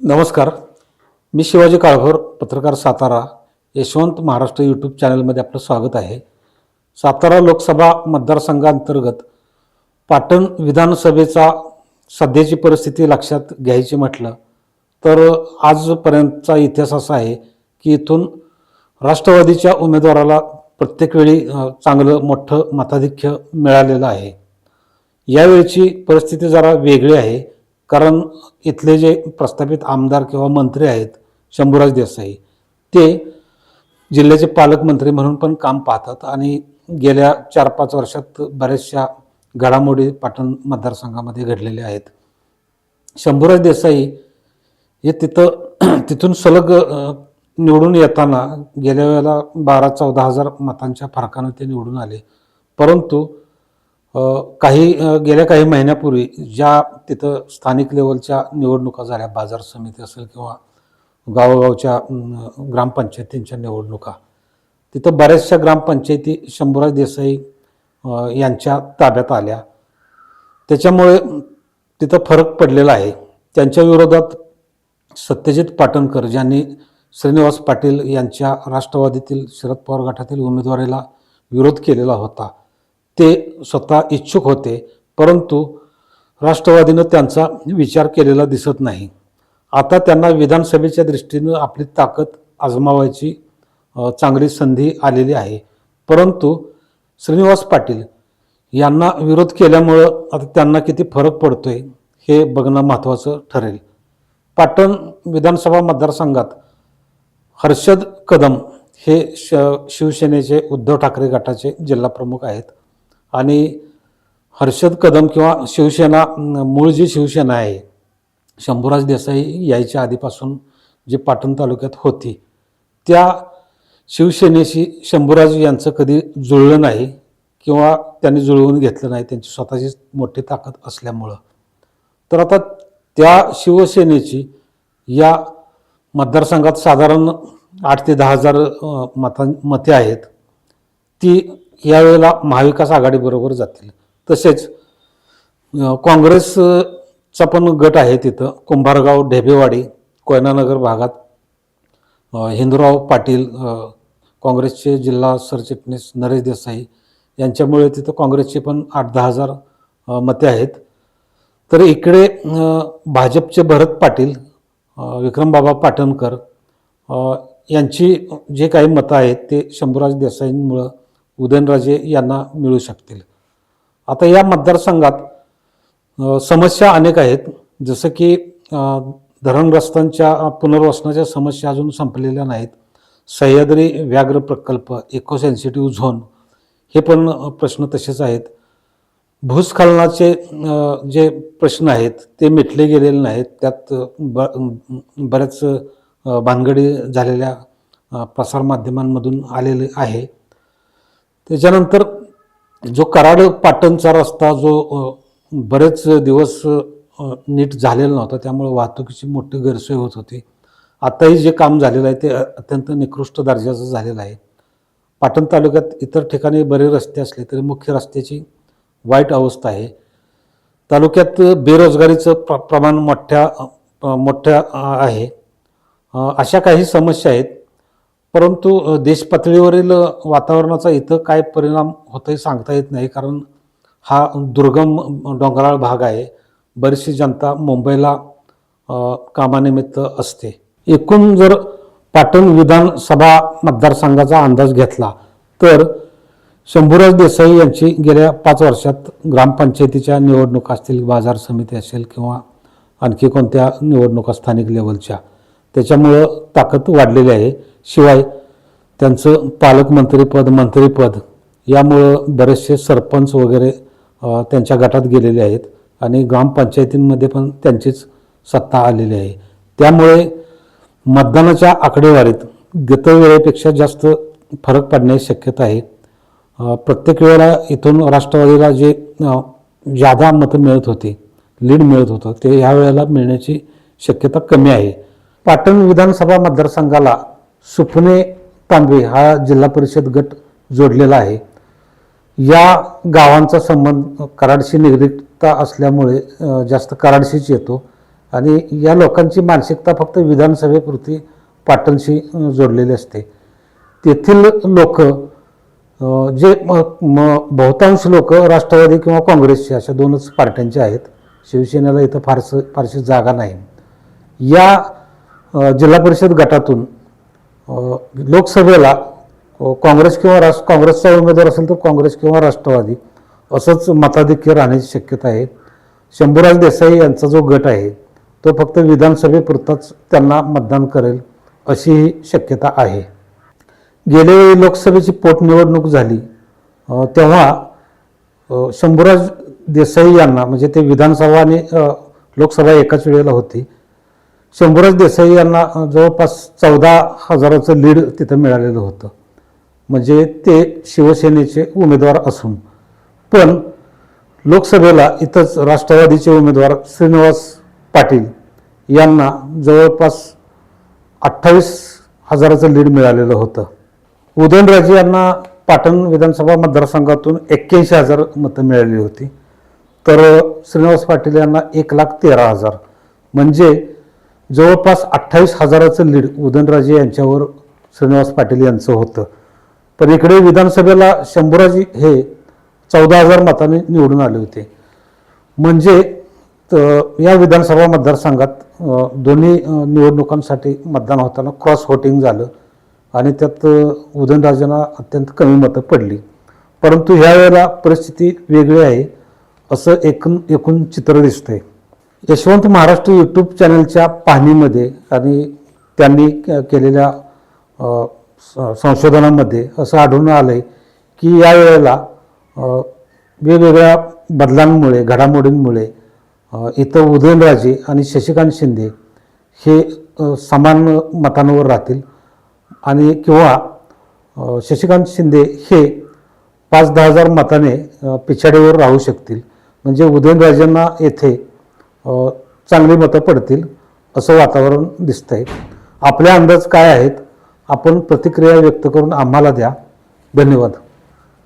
नमस्कार. मी शिवाजी काळभोर पत्रकार सातारा यशवंत महाराष्ट्र यूट्यूब चॅनलमध्ये आपलं स्वागत आहे. सातारा लोकसभा मतदारसंघांतर्गत पाटण विधानसभेचा सध्याची परिस्थिती लक्षात घ्यायची म्हटलं तर आजपर्यंतचा इतिहास असा आहे की इथून राष्ट्रवादीच्या उमेदवाराला प्रत्येक वेळी चांगलं मोठं मताधिक्य मिळालेलं आहे. यावेळची परिस्थिती जरा वेगळी आहे. कारण इथले जे प्रस्थापित आमदार किंवा मंत्री आहेत शंभूराज देसाई ते जिल्ह्याचे पालकमंत्री म्हणून पण काम पाहतात आणि गेल्या चार पाच वर्षात बऱ्याचशा घडामोडी पाटण मतदारसंघामध्ये घडलेल्या आहेत. शंभूराज देसाई हे तिथं तिथून सलग निवडून येताना गेल्या वेळेला बारा चौदा हजार मतांच्या फरकानं ते निवडून आले. परंतु काही गेल्या काही महिन्यापूर्वी ज्या तिथं स्थानिक लेवलच्या निवडणुका झाल्या बाजार समिती असेल किंवा गावोगावच्या ग्रामपंचायतींच्या निवडणुका तिथं बऱ्याचशा ग्रामपंचायती शंभूराज देसाई यांच्या ताब्यात आल्या. त्याच्यामुळे तिथं फरक पडलेला आहे. त्यांच्या विरोधात सत्यजित पाटणकर ज्यांनी श्रीनिवास पाटील यांच्या राष्ट्रवादीतील शरद पवार गटातील उमेदवारीला विरोध केलेला होता ते स्वतः इच्छुक होते परंतु राष्ट्रवादीनं त्यांचा विचार केलेला दिसत नाही. आता त्यांना विधानसभेच्या दृष्टीनं आपली ताकद आजमावायची चांगली संधी आलेली आहे. परंतु श्रीनिवास पाटील यांना विरोध केल्यामुळं आता त्यांना किती फरक पडतोय हे बघणं महत्त्वाचं ठरेल. पाटण विधानसभा मतदारसंघात हर्षद कदम हे श शिवसेनेचे उद्धव ठाकरे गटाचे जिल्हा प्रमुख आहेत. आणि हर्षद कदम किंवा शिवसेना मूळ जी शिवसेना आहे शंभूराज देसाई यायच्या आधीपासून जी पाटण तालुक्यात होती त्या शिवसेनेशी शंभूराज यांचं कधी जुळलं नाही किंवा त्यांनी जुळवून घेतलं नाही त्यांची स्वतःची मोठी ताकद असल्यामुळं. तर आता त्या शिवसेनेची या मतदारसंघात साधारण आठ ते दहा हजार मतां मते आहेत. ती यावेळेला महाविकास आघाडीबरोबर जातील. तसेच काँग्रेसचा पण गट आहे तिथं. कुंभारगाव ढेबेवाडी कोयनानगर भागात. हिंदूराव पाटील काँग्रेसचे जिल्हा सरचिटणीस नरेश देसाई यांच्यामुळे तिथं काँग्रेसचे पण आठ दहा हजार मते आहेत. तर इकडे भाजपचे भरत पाटील विक्रमबाबा पाटणकर यांची जे काही मतं आहेत ते शंभूराज देसाईंमुळं उदयनराजे यांना मिळू शकतील. आता या मतदारसंघात समस्या अनेक आहेत. जसं की धरणग्रस्तांच्या पुनर्वसनाच्या समस्या अजून संपलेल्या नाहीत. सह्याद्री व्याघ्र प्रकल्प इको सेन्सिटिव्ह झोन हे पण प्रश्न तसेच आहेत. भूस्खलनाचे जे प्रश्न आहेत ते मिटले गेलेले नाहीत. त्यात ब बऱ्याच भानगडी झालेल्या प्रसारमाध्यमांमधून आलेले आहे. त्याच्यानंतर जो कराड पाटणचा रस्ता जो बरेच दिवस नीट झालेला नव्हता त्यामुळे वाहतुकीची मोठी गैरसोय होत होती. आताही जे काम झालेलं आहे ते अत्यंत निकृष्ट दर्जाचं झालेलं आहे. पाटण तालुक्यात इतर ठिकाणी बरे रस्ते असले तरी मुख्य रस्त्याची वाईट अवस्था आहे. तालुक्यात बेरोजगारीचं प्र प्रमाण मोठ्या मोठ्या आहे. अशा काही समस्या आहेत परंतु देशपातळीवरील वातावरणाचा इथं काय परिणाम होतंही सांगता येत नाही. कारण हा दुर्गम डोंगराळ भाग आहे. बरीचशी जनता मुंबईला कामानिमित्त असते. एकूण जर पाटण विधानसभा मतदारसंघाचा अंदाज घेतला तर शंभूराज देसाई यांची गेल्या पाच वर्षात ग्रामपंचायतीच्या निवडणुका असतील बाजार समिती असेल किंवा आणखी कोणत्या निवडणुका स्थानिक लेवलच्या त्याच्यामुळं ताकद वाढलेली आहे. शिवाय त्यांचं पालकमंत्रीपद मंत्रीपद यामुळं बरेचसे सरपंच वगैरे त्यांच्या गटात गेलेले आहेत आणि ग्रामपंचायतींमध्ये पण त्यांचीच सत्ता आलेली आहे. त्यामुळे मतदानाच्या आकडेवारीत गतवेळेपेक्षा जास्त फरक पडण्याची शक्यता आहे. प्रत्येक वेळेला इथून राष्ट्रवादीला जे ज्यादा जादा मतं मिळत होती लीड मिळत होतं ते ह्या वेळेला मिळण्याची शक्यता कमी आहे. पाटण विधानसभा मतदारसंघाला सुपणे तांबे हा जिल्हा परिषद गट जोडलेला आहे. या गावांचा संबंध कराडशी निगडीतता असल्यामुळे जास्त कराडशीच येतो. आणि या लोकांची मानसिकता फक्त विधानसभेपुरती पाटणशी जोडलेली असते. तेथील लोक जे म- बहुतांश लोक राष्ट्रवादी किंवा काँग्रेसचे अशा दोनच पार्ट्यांचे आहेत. शिवसेनेला इथं फारसं फारशी जागा नाही. या जिल्हा परिषद गटातून लोकसभेला काँग्रेस किंवा राष्ट्र काँग्रेसचा उमेदवार असेल तर काँग्रेस किंवा राष्ट्रवादी असंच मताधिक्य राहण्याची शक्यता आहे. शंभूराज देसाई यांचा जो गट आहे तो फक्त विधानसभेपुरताच त्यांना मतदान करेल अशी ही शक्यता आहे. गेल्यावेळी लोकसभेची पोटनिवडणूक झाली तेव्हा शंभूराज देसाई यांना म्हणजे ते विधानसभा आणि लोकसभा एकाच वेळेला होती शंभूराज देसाई यांना जवळपास चौदा हजाराचं लीड तिथं मिळालेलं होतं. म्हणजे ते शिवसेनेचे उमेदवार असून. पण लोकसभेला इथंच राष्ट्रवादीचे उमेदवार श्रीनिवास पाटील यांना जवळपास अठ्ठावीस हजाराचं लीड मिळालेलं होतं. उदयनराजे यांना पाटण विधानसभा मतदारसंघातून एक्क्याऐंशी हजार मतं मिळाली होती. तर श्रीनिवास पाटील यांना एक लाख तेरा हजार. म्हणजे जवळपास अठ्ठावीस हजाराचं लीड उदयनराजे यांच्यावर श्रीनिवास पाटील यांचं होतं. पण इकडे विधानसभेला शंभूराजी हे चौदा हजार मताने निवडून आले होते. म्हणजे त- या विधानसभा मतदारसंघात दोन्ही निवडणुकांसाठी मतदान होताना क्रॉस व्होटिंग झालं आणि त्यात उदयनराजेंना अत्यंत कमी मतं पडली. परंतु ह्या वेळेला परिस्थिती वेगळी आहे असं एकूण एकूण चित्र दिसतंय. यशवंत महाराष्ट्र यूट्यूब चॅनलच्या पाहणीमध्ये आणि त्यांनी केलेल्या स- संशोधनामध्ये असं आढळून आलं आहे की या वेळेला वेगवेगळ्या बदलांमुळे घडामोडींमुळे इथं उदयनराजे आणि शशिकांत शिंदे हे समान मतांवर राहतील आणि किंवा शशिकांत शिंदे हे पाच दहा हजार मताने पिछाडीवर राहू शकतील. म्हणजे उदयनराजेंना येथे चांगली मतं पडतील असं वातावरण दिसतंय. आपले अंदाज काय आहेत? आपण प्रतिक्रिया व्यक्त करून आम्हाला द्या. धन्यवाद.